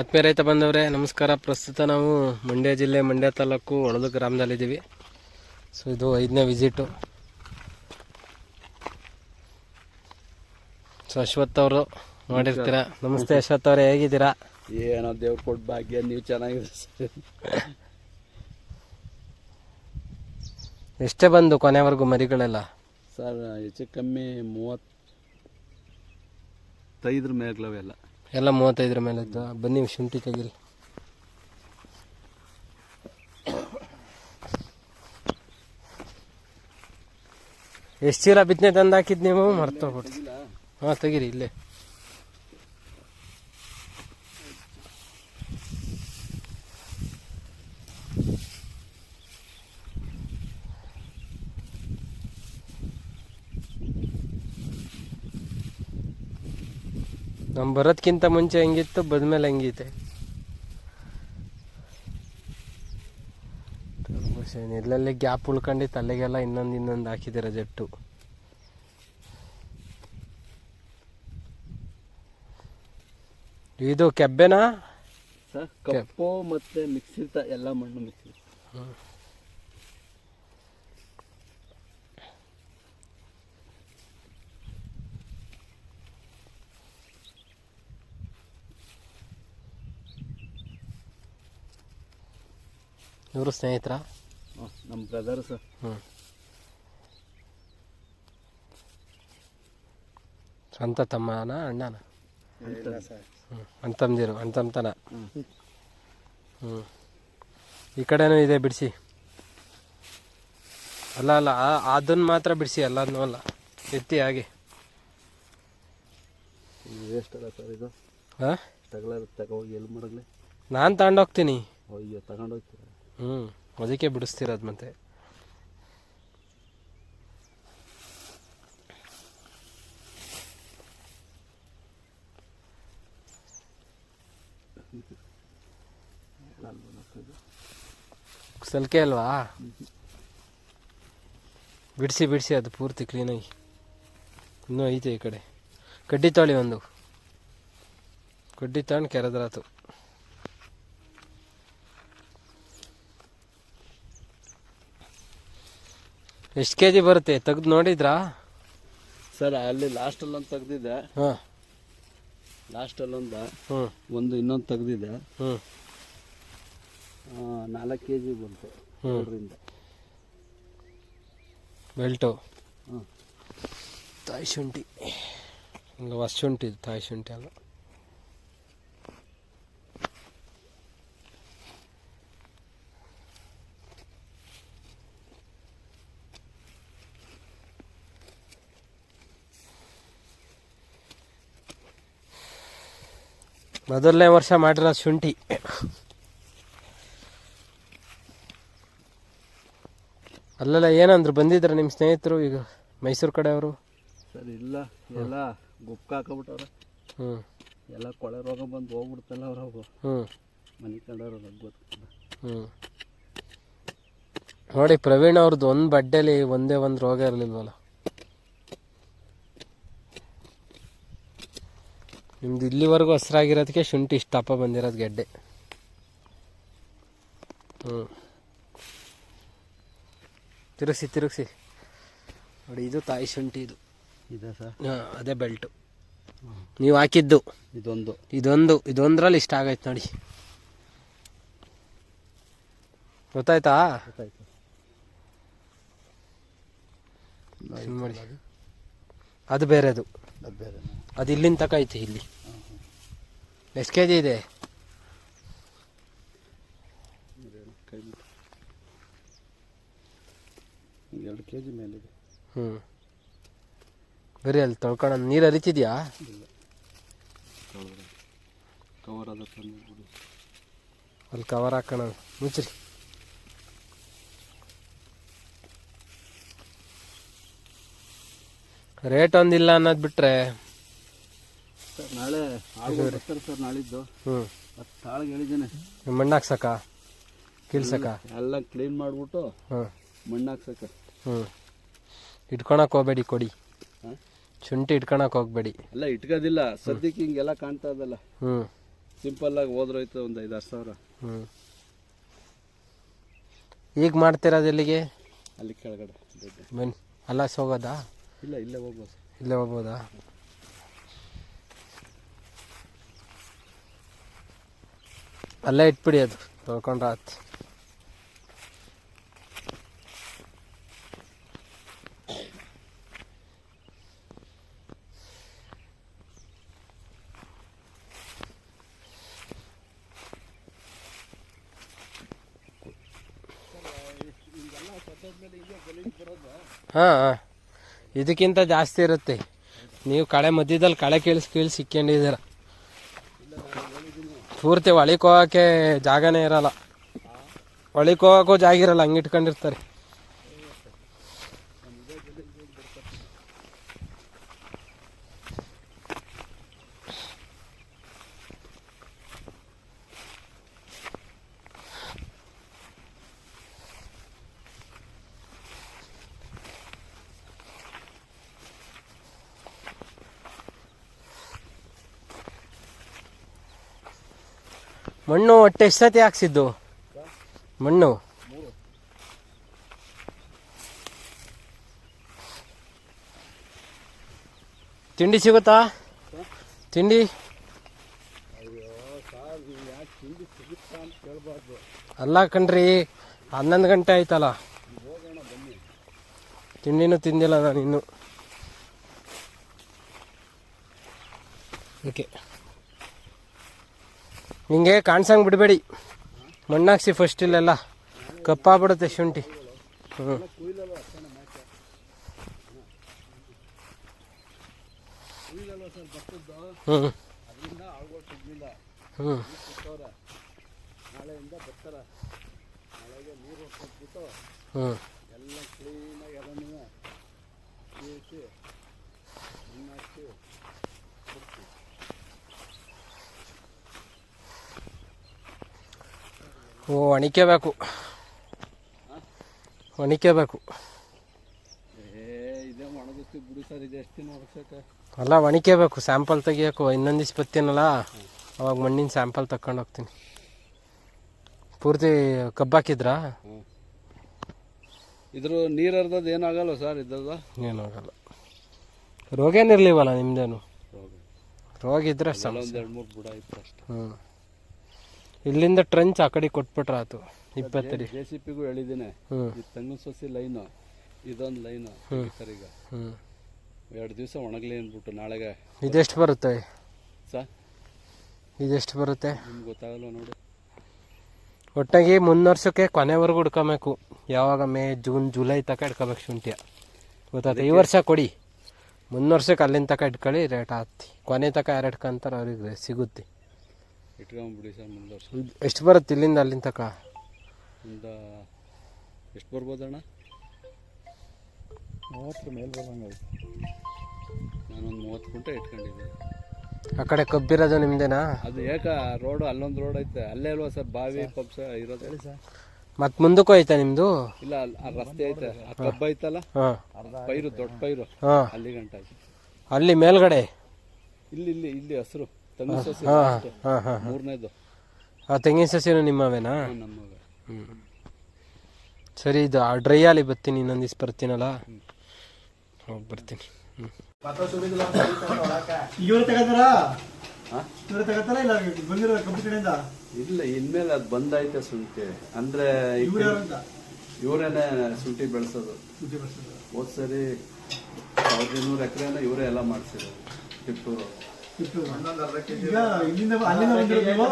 ಆತ್ಮೀಯ ರೈತ ಬಂದವರೇ ನಮಸ್ಕಾರ. ಪ್ರಸ್ತುತ ನಾವು ಮಂಡ್ಯ ಜಿಲ್ಲೆ ಮಂಡ್ಯ ತಾಲೂಕು ಒಳದು ಗ್ರಾಮದಲ್ಲಿದ್ದೀವಿ. ಸೊ ಇದು ಐದನೇ ವಿಸಿಟು. ಸೊ ಅಶ್ವಥ್ ಅವರು ನೋಡಿರ್ತೀರ ನಮಸ್ತೆ ಅಶ್ವಥ್ ಅವರೇ ಹೇಗಿದ್ದೀರಾ? ಏನೋ ದೇವ್ರ ಕೊಟ್ಟು ಭಾಗ್ಯ ನೀವು ಚೆನ್ನಾಗಿದೆ ಎಷ್ಟೇ ಬಂದು ಕೊನೆವರೆಗೂ ಮರಿಗಳೆಲ್ಲ? ಸರ್ ಹೆಚ್ಚು ಕಮ್ಮಿ ಮೂವತ್ತೈದ್ರ ಮೇಗ್ಲವೆಲ್ಲ ಎಲ್ಲ ಮೂವತ್ತೈದರ ಮೇಲೆ ಇದ್ದು ಬನ್ನಿ, ಶುಂಠಿ ತೆಗೀರಿ. ಎಷ್ಟು ಚೀಲ ಬಿತ್ತನೆ ತಂದು ಹಾಕಿದ್ ನೀವು? ಮರ್ತೋಗ್ಬಿಟ್ಟು ಹಾಂ, ತೆಗೀರಿ, ಇಲ್ಲೇ. ನಮ್ಮ ಬರೋದ್ಕಿಂತ ಮುಂಚೆ ಹೆಂಗಿತ್ತು ಬದ್ಮೇಲೆ ಹೆಂಗೈತೆ. ಇಲ್ಲಲ್ಲಿ ಗ್ಯಾಪ್ ಉಳ್ಕೊಂಡು ತಲೆಗೆಲ್ಲ ಇನ್ನೊಂದು ಇನ್ನೊಂದು ಹಾಕಿದ್ದೀರ ಜಟ್ಟು. ಇದು ಕೆಬ್ಬೆನಾ? ಸರ್ ಕಪ್ಪು ಮತ್ತೆ ಮಿಕ್ಸ್ ಇರ್ತ ಎಲ್ಲ ಮಣ್ಣು ಮಿಕ್ಸ್ ಇವರು ಸ್ನೇಹಿತರ? ನಮ್ಮ ಬ್ರದರ್ ಸರ್ ಹ್ಞೂ ಸ್ವಂತ ತಮ್ಮನ ಅಣ್ಣನ? ಹ್ಞೂ ಅಂತಂತನ ಹ್ಞೂ ಈ ಕಡೆನೂ ಇದೆ ಬಿಡಿಸಿ. ಅಲ್ಲ ಅಲ್ಲ ಅದನ್ನು ಮಾತ್ರ ಬಿಡಿಸಿ ಎಲ್ಲದನ್ನೂ ಅಲ್ಲ. ಎತ್ತಿ ಹಾಗೆ. ಸರ್ ಇದು. ಹಾಂ ತಗ ಹೋಗಿ ಎಲ್ಲಿ ಮಾಡಗ್ಲಿ ನಾನು ತಗೊಂಡೋಗ್ತೀನಿ ಅಯ್ಯೋ ತಗೊಂಡೋಗ್ತೀರ ಹ್ಞೂ ಅದಕ್ಕೆ ಬಿಡಿಸ್ತಿರೋದು ಮತ್ತೆ. ಸಲ್ಕೆ ಅಲ್ವಾ? ಬಿಡಿಸಿ ಬಿಡಿಸಿ ಅದು ಪೂರ್ತಿ ಕ್ಲೀನಾಗಿ ಇನ್ನೂ ಐತೆ ಈ ಕಡೆ. ಕಡ್ಡಿ ತಾಳಿ ಒಂದು. ಕಡ್ಡಿ ತಾಂಡ್ ಕೆರೆದ್ರಾತು. ಎಷ್ಟು ಕೆ ಜಿ ಬರುತ್ತೆ? ತೆಗ್ದು ನೋಡಿದ್ರಾ? ಸರ್ ಅಲ್ಲಿ ಲಾಸ್ಟಲ್ಲಿ ಒಂದು ತೆಗ್ದಿದೆ. ಹಾಂ. ಲಾಸ್ಟಲ್ಲಿ ಒಂದು ಹ್ಞೂ. ಒಂದು ಇನ್ನೊಂದು ತೆಗ್ದಿದೆ. ಹ್ಞೂ. ನಾಲ್ಕು ಕೆ ಜಿ ಬಂತು ಹ್ಞೂ. ಅದರಿಂದ ಬೆಲ್ಟು. ಹಾಂ ತಾಯಿ ಶುಂಠಿ. ಇಲ್ಲ ಹೊಸ ಶುಂಠಿ ಇದು ತಾಯಿ ಶುಂಠಿ ಅಲ್ಲ. ಮೊದಲನೇ ವರ್ಷ ಮಾಡಿರೋ ಶುಂಠಿ. ಅಲ್ಲೆಲ್ಲ ಏನಂದ್ರು ಬಂದಿದ್ರ ನಿಮ್ಮ ಸ್ನೇಹಿತರು ಈಗ ಮೈಸೂರು ಕಡೆಯವರು? ಸರ್ ಇಲ್ಲ ಎಲ್ಲ ಗುಪ್ಕ ಹಾಕೊಬಿಟ್ಟವ್ರೆ. ಹ್ಞೂ ಎಲ್ಲ ಕೊಳೆ ರೋಗ ಬಂದು ಹೋಗ್ಬಿಡ್ತಲ್ಲ ಅವ್ರವು ಹ್ಞೂ ಮನೆ ಕಂಡವ್ರು ಗೊತ್ತಿಲ್ಲ. ಹ್ಞೂ ನೋಡಿ ಪ್ರವೀಣ್ ಅವ್ರದ್ದು ಒಂದು ಬಡ್ಡೆಲಿ ಒಂದೇ ಒಂದು ರೋಗ ಇರಲಿಲ್ವಲ್ಲ? ನಿಮ್ದು ಇಲ್ಲಿವರೆಗೂ ಹಸ್ರಾಗಿರೋದಕ್ಕೆ ಶುಂಠಿ ಇಷ್ಟಪ್ಪ ದಪ್ಪ ಬಂದಿರೋದು ಗೆಡ್ಡೆ. ಹ್ಞೂ ತಿರುಗಿಸಿ ತಿರುಗಿಸಿ. ನೋಡಿ ಇದು ತಾಯಿ ಶುಂಠಿ ಇದು. ಇದೆ ಸರ್? ಹಾಂ ಅದೇ ಬೆಲ್ಟು. ನೀವು ಹಾಕಿದ್ದು. ಇದೊಂದು. ಇದೊಂದು ಇದೊಂದ್ರಲ್ಲಿ ಇಷ್ಟ ಆಗೈತೆ ನೋಡಿ. ಗೊತ್ತಾಯ್ತಾ? ಅದು ಬೇರೆದು. ಅದು ಬೇರೆ ಅದು ಇಲ್ಲಿಂದ ತಕ ಐತಿ ಇಲ್ಲಿ. ಎಷ್ಟು ಕೆ ಜಿ ಇದೆ. ಎರಡು ಕೆ ಜಿ ಮೇಲಿದೆ. ಹ್ಞೂ ಬರೀ ಅಲ್ಲಿ ತೊಳ್ಕೊಳ್ಳೋ ನೀರು ಹರಿತಿದ್ಯಾ? ಕವರ್ ಅಲ್ಲಿ ಕವರ್ ಹಾಕೋಣ. ಮುಚ್ಚ್ರಿ. ರೇಟ್ ಒಂದಿಲ್ಲ ಅನ್ನೋದು ಬಿಟ್ರೆ ಸರ್ ನಾಳೆ ಆಳು ಬರ್ತಾರೆ ಸರ್ ನಾಳಿದ್ದು. ಹ್ಞೂ ಹತ್ತು ತಾಳಿಗೆ ಹೇಳಿದ್ದೇನೆ. ಮಣ್ಣು ಹಾಕ್ಸಕ್ಕ? ಕೀಳ್ಸಕ್ಕ? ಎಲ್ಲ ಕ್ಲೀನ್ ಮಾಡಿಬಿಟ್ಟು ಹಾಂ ಮಣ್ಣು ಹಾಕ್ಸಕ್ಕೆ. ಹ್ಞೂ ಇಟ್ಕೊಳಕ್ ಹೋಗ್ಬೇಡಿ ಕೊಡಿ. ಹಾಂ ಶುಂಠಿ ಇಟ್ಕೊಳಕ್ ಹೋಗ್ಬೇಡಿ. ಎಲ್ಲ ಇಟ್ಕೋದಿಲ್ಲ. ಸದ್ಯಕ್ಕೆ ಹಿಂಗೆಲ್ಲ ಕಾಣ್ತಾ ಇದಲ್ಲ. ಹ್ಞೂ ಸಿಂಪಲ್ ಆಗಿ ಹೋದ್ರೋಯ್ತು ಒಂದು ಐದಾರು ಸಾವಿರ. ಹ್ಞೂ ಈಗ ಮಾಡ್ತಿರೋದು ಎಲ್ಲಿಗೆ? ಅಲ್ಲಿ ಕೆಳಗಡೆ. ಬನ್ನಿ. ಅಲ್ಲ ಹೋಗೋದಾ ಇಲ್ಲ ಇಲ್ಲೇ ಹೋಗ್ಬೋದು. ಇಲ್ಲೇ ಹೋಗ್ಬೋದಾ? ಅಲ್ಲೇ ಇಟ್ಬಿಡಿ ಅದು ತೊಳ್ಕೊಂಡ್ರೆ ಆತು ಹಾಂ ಹಾಂ ಇದಕ್ಕಿಂತ ಜಾಸ್ತಿ ಇರುತ್ತೆ ನೀವು ಕಳೆ ಮಧ್ಯದಲ್ಲಿ ಕಳೆ ಕೀಳ್ಸಿ ಕೀಳ್ಸಿ ಸಿಕ್ಕೊಂಡಿದ್ದೀರ ಪೂರ್ತಿ ಒಳಗೆ ಹೋಗೋಕ್ಕೆ ಜಾಗನೇ ಇರಲ್ಲ. ಒಳಗೆ ಹೋಗೋಕ್ಕೂ ಜಾಗ ಇರಲ್ಲ ಹಂಗೆ ಇಟ್ಕೊಂಡಿರ್ತಾರೆ. ಮಣ್ಣು ಒಟ್ಟು ಎಷ್ಟು ಹಾಕ್ಸಿದ್ದು? ಮಣ್ಣು? ತಿಂಡಿ ಸಿಗುತ್ತಾ? ತಿಂಡಿ? ಅಲ್ಲ ಕಣ್ರಿ, ಹನ್ನೊಂದು ಗಂಟೆ ಆಯ್ತಲ್ಲ. ತಿಂಡಿನೂ ತಿಂದಿಲ್ಲ ನಾನು ಇನ್ನು. ಓಕೆ ಹಿಂಗೆ ಕಾಣ್ಸಂಗೆ ಬಿಡಬೇಡಿ. ಮಣ್ಣಾಕ್ಸಿ ಫಸ್ಟ್ ಇಲ್ಲೆಲ್ಲ. ಕಪ್ಪಾಗ್ಬಿಡುತ್ತೆ ಶುಂಠಿ. ಹ್ಞೂ ಹ್ಞೂ ಹ್ಞೂ ಹ್ಞೂ ಎಲ್ಲ ಓ ಒಣಿಕೆಬೇಕು ಒಣಿಕೆಬೇಕು ಅಲ್ಲ ಒಣಿಕೆಬೇಕು ಸ್ಯಾಂಪಲ್ ತೆಗಿಯೋಕು. ಇನ್ನೊಂದು ದಿವ್ಸ ಅವಾಗ ಮಣ್ಣಿನ ಸ್ಯಾಂಪಲ್ ತಕೊಂಡು ಹೋಗ್ತೀನಿ. ಪೂರ್ತಿ ಕಬ್ಬಾಕಿದ್ರಾ ಇದ್ರು ನೀರು ಹರಿದದ್ದು ಏನಾಗಲ್ಲ ಸರ್ ಇದ್ದದ ಏನಾಗಲ್ಲ. ರೋಗ ಏನಿರ್ಲಿವಲ್ಲ ನಿಮ್ದೇನು? ರೋಗ. ಇದ್ರೆ ಎರಡು ಮೂರು ಬುಡ ಇತ್ತು ಅಷ್ಟೇ. ಹ್ಞೂ ಇಲ್ಲಿಂದ ಟ್ರೆಂಚ್ ಆ ಕಡೆ ಕೊಟ್ಬಿಟ್ರೆ ಆತು. ಇಪ್ಪತ್ತಡಿ. ಜೆ ಸಿ ಪಿಗೂ ಹೇಳಿದ್ದೀನಿ. ಈ ತೆಂಗಿನ ಸಸಿ ಲೈನು ಇದೊಂದು ಲೈನು ಈಗ. ಹ್ಞೂ ಎರಡು ದಿವಸ ಒಣಗಲಿ ಅಂದ್ಬಿಟ್ಟು ನಾಳೆಗೆ ಇದೆಷ್ಟು ಬರುತ್ತೆ? ಸರ್ ಇದೆಷ್ಟು ಬರುತ್ತೆ? ನಿಮ್ಗೆ ಗೊತ್ತಾಗಲ್ಲ ನೋಡಿ. ಒಟ್ಟಾಗಿ ಮುನ್ನೂರ್ಸಕ್ಕೆ ಕೊನೆವರೆಗೂ ಹುಡ್ಕೋಬೇಕು. ಯಾವಾಗ ಮೇ ಜೂನ್ ಜುಲೈ ತನಕ ಇಟ್ಕೋಬೇಕು ಶುಂಠಿಯ. ಗೊತ್ತಾಯ್ತು ಈ ವರ್ಷ ಕೊಡಿ. ಮುನ್ನೂರ್ಸಕ್ಕೆ ಅಲ್ಲಿಂದ ತನಕ ಇಟ್ಕೊಳ್ಳಿ ರೇಟ್ ಆತಿ. ಕೊನೆ ತನಕ ಯಾರು ಇಟ್ಕೊಂತಾರೆ ಅವ್ರಿಗೆ ಸಿಗುತ್ತೆ. ಇಟ್ಕೊಂಬಿಡಿ ಸರ್ ಮುಂದೆ ಎಷ್ಟು ಬರುತ್ತೆ ಇಲ್ಲಿಂದ ಅಲ್ಲಿಂದ ತನಕ? ಒಂದು ಎಷ್ಟು ಬರ್ಬೋದಣ್ಣ ಮೂವತ್ತರ ಮೇಲೆ ಬರೋಂಗ ನಾನೊಂದು ಮೂವತ್ತು ಕುಂಟೆ ಇಟ್ಕೊಂಡಿದ್ದೆ ಆ ಕಡೆ ಕಬ್ಬಿರೋದು ನಿಮ್ದೇನಾ? ಅದು ಏಕ ರೋಡು ಅಲ್ಲೊಂದು ರೋಡ್ ಐತೆ. ಅಲ್ಲೇ ಅಲ್ವಾ ಸರ್? ಬಾವಿ ಪಬ್ಸ ಇರೋದು? ಹೇಳಿ ಸರ್. ಮತ್ತೆ ಮುಂದಕ್ಕೂ ಐತಾ ನಿಮ್ಮದು ಇಲ್ಲ ಅಲ್ಲಿ ಆ ರಸ್ತೆ ಐತೆ. ಆ ಕಬ್ಬ ಐತಲ್ಲ? ಹಾಂ. ಪೈರು ದೊಡ್ಡ ಪೈರು. ಹಾಂ. ಅಲ್ಲಿ ಗಂಟ ಐತೆ ಅಲ್ಲಿ ಮೇಲ್ಗಡೆ? ಇಲ್ಲಿ ಇಲ್ಲಿ ಇಲ್ಲಿ ಹಸಿರು. ತೆಂಗಿನ ಸಸಿ ಹಾಂ ಹಾಂ ಹಾಂ ಮೂರನೇದು. ಆ ತೆಂಗಿನ ಸಸಿನೂ ನಿಮ್ಮವೇನಾ? ಹ್ಞೂ ಸರಿ ಇದು ಆ ಡ್ರೈ ಅಲ್ಲಿ ಬರ್ತೀನಿ ಇನ್ನೊಂದು ದಿವ್ಸ ಬರ್ತೀನಲ್ಲ? ಹೋಗಿ ಬರ್ತೀನಿ. ಹ್ಞೂ ಇವ್ರು ತಗೋತಾರ ಹಾ? ಇವ್ರು ತಗೋತಾರ ಇಲ್ಲ ಬಂದಿರೋ ಕಂಪ್ನಿ ಕಡೆಯಿಂದ? ಇಲ್ಲ ಇನ್ಮೇಲೆ ಅದು ಬಂದೈತೆ ಸುಂಟಿ. ಅಂದ್ರೆ ಇವರೇನೆ ಸುಂಟಿ ಬೆಳೆಸೋದು. ಹೋದ್ ಸರಿ ಸಾವಿರದ ಇನ್ನೂರು ಎಕರೆನ ಇವರೇ ಎಲ್ಲ ಮಾಡಿಸಿರೋದು. ತಿಪ್ಪೂರು ತಿಪ್ಪೂರು. ಈಗ ಇಲ್ಲಿಂದ ಅಲ್ಲಿಂದ ಬಂದಿರೋ ನೀವು